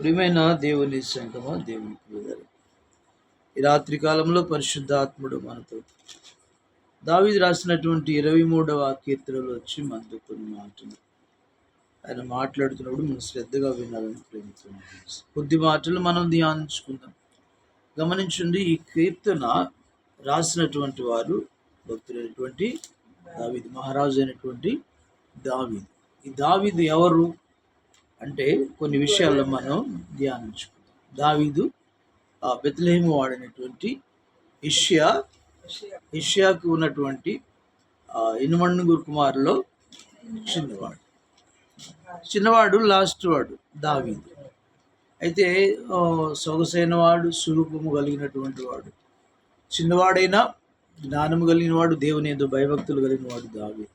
ప్రియమైన దేవుని సంగమ దేవుని పిల్లలు ఈ రాత్రి కాలంలో పరిశుద్ధాత్ముడు మనతో దావిది రాసినటువంటి ఇరవై మూడవ కీర్తనలో వచ్చి మనతో కొన్ని మాటలు. ఆయన మాట్లాడుతున్నప్పుడు మనం శ్రద్ధగా వినాలని ప్రేమిస్తున్నాం. కొద్ది మాటలు మనం ధ్యానించుకుందాం. గమనించండి ఈ కీర్తన రాసినటువంటి వారు భక్తులైనటువంటి దావిది మహారాజు అయినటువంటి దావిది. ఈ దావిది ఎవరు? అంటే కొన్ని విషయాల్లో మనం ధ్యానించుకుందాం. దావీదు ఆ బెత్లహేము వాడినటువంటి ఇషియా ఇషియాకు ఉన్నటువంటి ఆ ఇనుమణ్ణుగురు కుమారులో చిన్నవాడు. చిన్నవాడు లాస్ట్ వాడు దావీదు. అయితే సొగసైన వాడు స్వరూపము కలిగినటువంటి వాడు. చిన్నవాడైనా జ్ఞానము కలిగిన వాడు దేవుని ఏదో భయభక్తులు కలిగినవాడు దావీదు.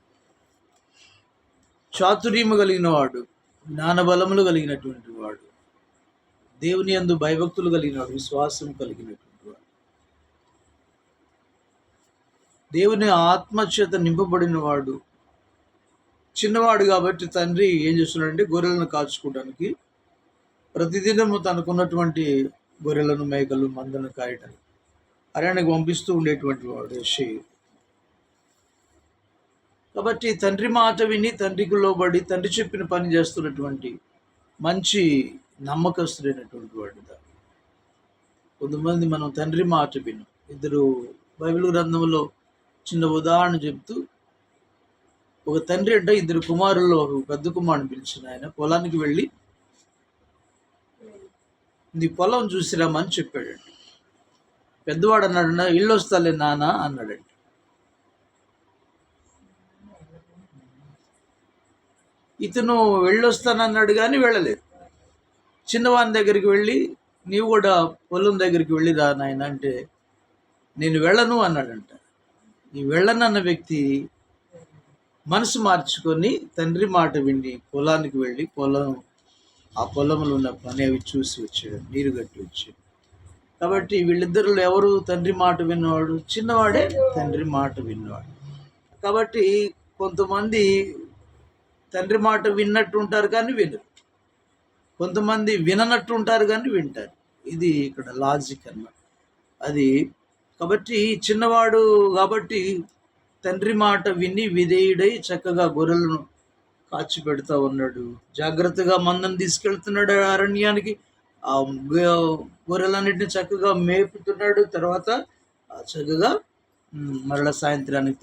చాతుర్యము కలిగిన వాడు జ్ఞానబలములు కలిగినటువంటి వాడు. దేవుని యందు భయభక్తులు కలిగినవాడు విశ్వాసం కలిగినటువంటి వాడు. దేవుని ఆత్మచేత నింపబడిన వాడు. చిన్నవాడు కాబట్టి తండ్రి ఏం చేస్తున్నాడంటే గొర్రెలను కాచుకోవడానికి ప్రతిదినము తనకున్నటువంటి గొర్రెలను మేకలు మందను కాయటానికి అరణ్యకు పంపిస్తూ ఉండేటువంటి వాడు షేర్ కాబట్టి తండ్రి మాట విని తండ్రికి లోబడి తండ్రి చెప్పిన పని చేస్తున్నటువంటి మంచి నమ్మకస్తుడైనటువంటి వాడు కొంతమంది మనం తండ్రి మాట విను. ఇద్దరు బైబిల్ గ్రంథంలో చిన్న ఉదాహరణ చెప్తూ ఒక తండ్రి అంటే ఇద్దరు కుమారుల్లో ఒక పెద్ద కుమారుని పిలిచిన ఆయన పొలానికి వెళ్ళి నీ పొలం చూసిరామని చెప్పాడండి. పెద్దవాడు అన్నాడు ఇల్లు వస్తాలే నానా అన్నాడండి. ఇతను వెళ్ళొస్తానన్నాడు కానీ వెళ్ళలేదు. చిన్నవాని దగ్గరికి వెళ్ళి నీవు కూడా పొలం దగ్గరికి వెళ్ళిరా నాయన అంటే నేను వెళ్ళను అన్నాడంట. ఈ వెళ్ళను అన్న వ్యక్తి మనసు మార్చుకొని తండ్రి మాట విని పొలానికి వెళ్ళి పొలం ఆ పొలంలో ఉన్న పని అవి చూసి వచ్చాడు నీరు కట్టి వచ్చాడు. కాబట్టి వీళ్ళిద్దరిలో ఎవరు తండ్రి మాట విన్నవాడు? చిన్నవాడే తండ్రి మాట విన్నవాడు. కాబట్టి కొంతమంది తండ్రి మాట విన్నట్టు ఉంటారు కానీ వినరు. కొంతమంది విననట్టు ఉంటారు కానీ వింటారు. ఇది ఇక్కడ లాజిక్ అన్నమాట. అది కాబట్టి చిన్నవాడు కాబట్టి తండ్రి మాట విని విధేయుడై చక్కగా గొర్రెలను కాచి పెడతా ఉన్నాడు. జాగ్రత్తగా మందను తీసుకెళ్తున్నాడు అరణ్యానికి. ఆ గొర్రెలన్నింటినీ చక్కగా మేపుతున్నాడు. తర్వాత చక్కగా మరల సాయంత్రానికి